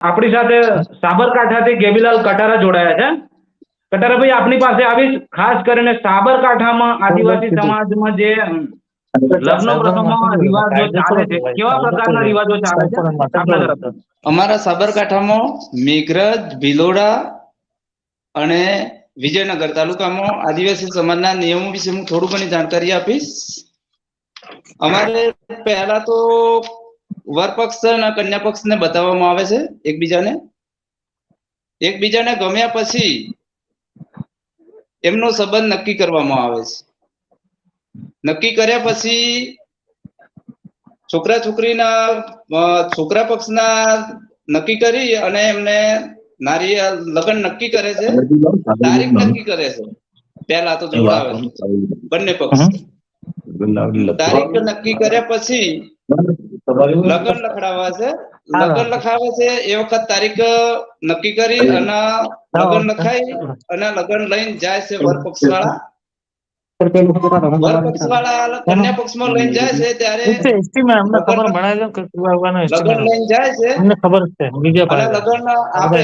આપણી સાથે સાબરકાંઠાથી ગેબીલાલ કટારા જોડાયા છે. કટારા ભાઈ આપની પાસે આવીશ. ખાસ કરીને સાબરકાંઠામાં આદિવાસી સમાજમાં જે લગ્ન પ્રસંગમાં રિવાજો ચાલે છે. કેવા પ્રકારના રિવાજો ચાલે છે? અમારા સાબરકાંઠામાં મેઘરજ ભિલોડા અને વિજયનગર તાલુકામાં આદિવાસી સમાજના નિયમો વિશે હું થોડું ઘણી જાણકારી આપીશ. અમારે પહેલા તો વર પક્ષ અને કન્યા પક્ષને બતાવવામાં આવે છે એકબીજાને? એકબીજાને ગમ્યા પછી એમનો સંબંધ નક્કી કરવામાં આવે છે. નક્કી કર્યા પછી છોકરા છોકરીના છોકરા પક્ષના નક્કી કરી અને એમને નારી લગ્ન નક્કી કરે છે. તારીખ નક્કી કરે છે. પહેલા તો જોડાવે બંને પક્ષ. તારીખ નક્કી કર્યા પછી લગ્ન લખડાવા છે? લગ્ન લખાવે છે એ વખત તારીખ નક્કી કરી અને લગન લખાઈ અને લગ્ન લઈને જાય છે વર પક્ષ વાળા વર પક્ષ વાળા કન્યા પક્ષમાં લઈને જાય છે ત્યારે લગ્ન લઈને જાય છે ખબર લગ્ન આપે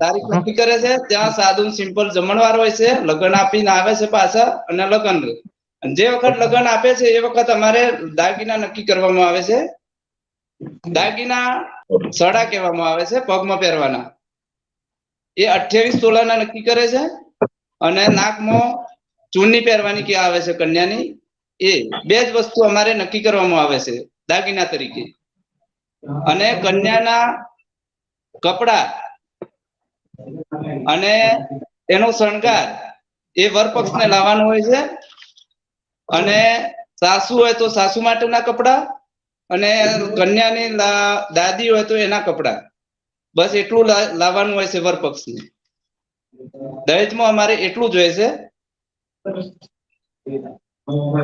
તારીખ નક્કી કરે છે ત્યાં સાદું સિમ્પલ જમણવાર હોય છે લગ્ન આપીને આવે છે પાછા અને લગ્ન જે વખત લગ્ન આપે છે, એ વખત અમારે દાગીના નક્કી કરવામાં આવે છે. દાગીના સડા કહેવામાં આવે છે, પગમાં પહેરવાના. એ અઠ્યાવીસ તોલાના નક્કી કરે છે અને નાકમાં ચૂંટણી પહેરવાની કે આવે છે કન્યાની? એ બે જ વસ્તુ અમારે નક્કી કરવામાં આવે છે, દાગીના તરીકે. અને કન્યાના કપડા અને એનો શણગાર એ વરપક્ષને લાવવાનો હોય છે. અને સાસુ હોય તો સાસુ માટેના કપડા અને કન્યાની દાદી હોય તો એના કપડા. બસ એટલું લાવવાનું હોય છે વર પક્ષને. દહેજમાં અમારે એટલું જ હોય છે.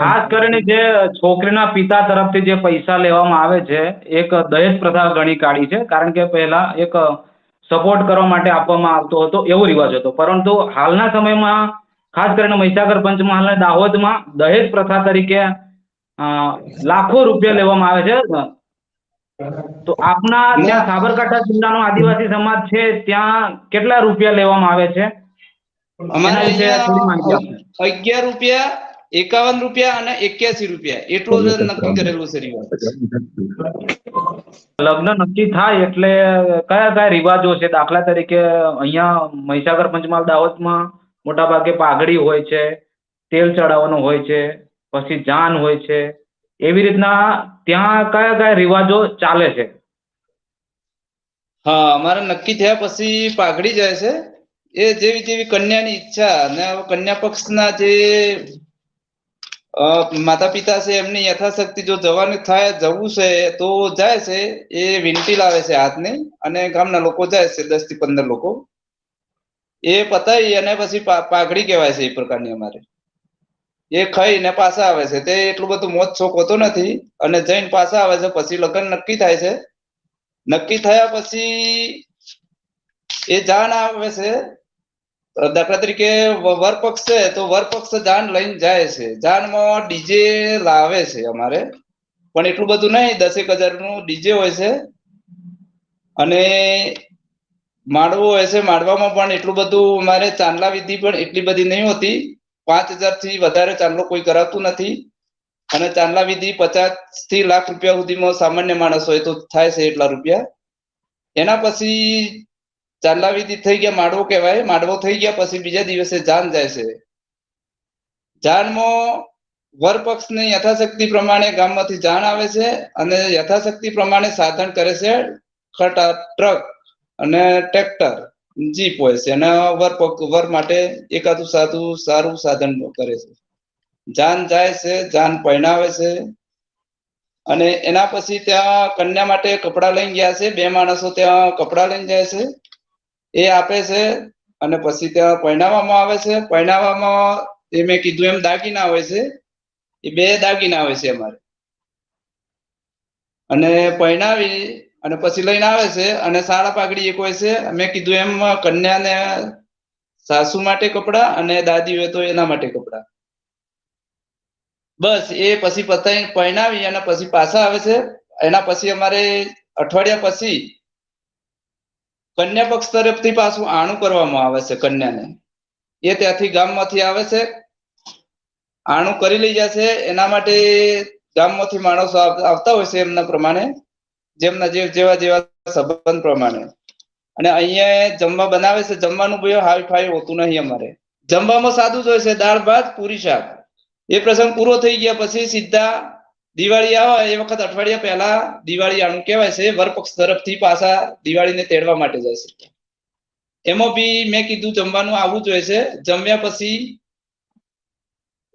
ખાસ કરીને જે છોકરીના પિતા તરફથી જે પૈસા લેવામાં આવે છે, એક દહેજ પ્રથા ગણી કાઢી છે. કારણ કે પહેલા એક સપોર્ટ કરવા માટે આપવામાં આવતો હતો, એવો રિવાજ હતો. પરંતુ હાલના સમયમાં ખાસ કરીને મહીસાગર પંચમહાલ અને દાહોદમાં દહેજ પ્રથા તરીકે લાખો રૂપિયા લેવામાં આવે છે. તો આપના ત્યાં સાબરકાંઠા જિલ્લાનો આદિવાસી સમાજ છે ત્યાં કેટલા રૂપિયા લેવામાં આવે છે? અમારે વિશે થોડી માહિતી અગિયાર રૂપિયા એકાવન રૂપિયા અને એક્યાસી રૂપિયા. એટલું જ નક્કી કરેલું છે રિવાજ. લગ્ન નક્કી થાય એટલે કયા કયા રિવાજો છે? દાખલા તરીકે અહીંયા મહીસાગર પંચમહાલ દાહોદમાં મોટા ભાગે પાઘડી હોય છે, તેલ ચડાવવાનું હોય છે, પછી જાન હોય છે. એવી રીતના ત્યાં કયા કયા રિવાજો ચાલે છે? હા, અમારે નક્કી થયા પછી પાઘડી જાય છે. એ જેવી જેવી કન્યાની ઈચ્છા અને કન્યા પક્ષના જે માતા પિતા છે, એમની યથાશક્તિ જો જવાનું થાય, જવું છે, તો જાય છે. એ વિનંતી લાવે છે હાથની અને ગામના લોકો જાય છે દસથી પંદર લોકો. એ પતાવી અને પછી પાઘડી કહેવાય છે એ પ્રકારની અમારે. એ ખાઈને પાછા આવે છે. તે એટલું બધું મોજ શોખ હોતો નથી અને જઈને પાછા આવે છે. પછી લગ્ન નક્કી થાય છે. નક્કી થયા પછી એ જાણ આવે છે. દાખલા તરીકે વરપક્ષ છે તો વરપક્ષ જાન લઈને જાય છે. જાનમાં ડીજે લાવે છે અમારે. પણ એટલું બધું નહીં. દસેક હજારનું ડીજે હોય છે. અને માડવો છે માડવામાં પણ એટલું બધું અમારે ચાંદલા વિધિ પણ એટલી બધી નહીં હોતી. પાંચથી વધારે ચાંદલો કોઈ કરાવતું નથી. અને ચાંદલા વિધિ પચાસથી લાખ રૂપિયા સુધીમાં સામાન્ય માણસ હોય તો થાય છે એટલા રૂપિયા. એના પછી ચાંદલા વિધિ થઈ ગયા માડવો કહેવાય. માડવો થઈ ગયા પછી બીજા દિવસે જાન જાય છે. જાનમાં વર પક્ષની યથાશક્તિ પ્રમાણે ગામમાંથી જાણ આવે છે અને યથાશક્તિ પ્રમાણે સાધન કરે છે ખટા ટ્રક. અને ટ્રેક્ટર જીપ હોય છે. અને વર વર માટે એકાદું સાદું સારું સાધન કરે છે. જાન જાય છે, જાન પહેણાવે છે. અને એના પછી ત્યાં કન્યા માટે કપડાં લઈને ગયા છે. બે માણસો ત્યાં કપડાં લઈને જાય છે. એ આપે છે અને પછી ત્યાં પહેણાવવામાં આવે છે. પહેણાવવામાં એ મેં કીધું એમ દાગીના હોય છે. એ બે દાગીના હોય છે અમારે. અને પહેણાવી અને પછી લઈને આવે છે અને સાડા પાઘડી એક હોય છે. મેં કીધું એમ, કન્યાને સાસુ માટે કપડા અને દાદી હોય તો એના માટે કપડા. બસ, એ પછી પતાઈ પહેણાવી અને પછી પાછા આવે છે. એના પછી અમારે અઠવાડિયા પછી કન્યા પક્ષ તરફથી પાછું આણું કરવામાં આવે છે કન્યાને. એ ત્યાંથી ગામમાંથી આવે છે. આણું કરી લઈ જશે એના માટે ગામમાંથી માણસો આવતા હોય છે એમના પ્રમાણે. જેમના જે જેવા જેવા સંબંધ પ્રમાણે. અને અહીંયા જમવા બનાવે છે, જમવાનું ભાઈ હાવી ફાવી હોતું નહીં અમારે. જમવામાં સાદું જ હોય છે, દાળ, ભાત, પૂરી શાક. એ પ્રસંગ પૂરો થઈ ગયા પછી સીધા દિવાળી આવે, એ વખત અઠવાડિયા પહેલા દિવાળી આણું કહેવાય છે, વરપક્ષ તરફથી પાછા દિવાળીને તેડવા માટે જાય છે. એમાં બી મેં કીધું જમવાનું આવવું જોઈએ છે, જમ્યા પછી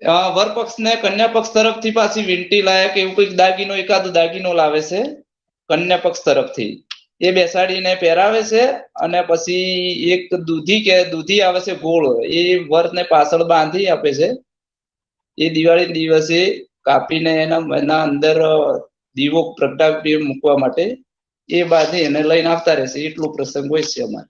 વરપક્ષ વરપક્ષને કન્યા પક્ષ તરફથી પાછી વીંટી લાયક એવું કંઈક દાગીનો, એકાદ દાગીનો લાવે છે. કન્યા પક્ષ તરફથી. એ બેસાડીને પહેરાવે છે અને પછી એક દૂધી કે દૂધી આવે છે ગોળ એ વરને પાછળ બાંધી આપે છે. એ દિવાળી દિવસે કાપીને એના એના અંદર દીવો પ્રગટાવી મૂકવા માટે એ બાંધી એને લઈને આવતા રહેશે. એટલું પ્રસંગ હોય છે અમારે.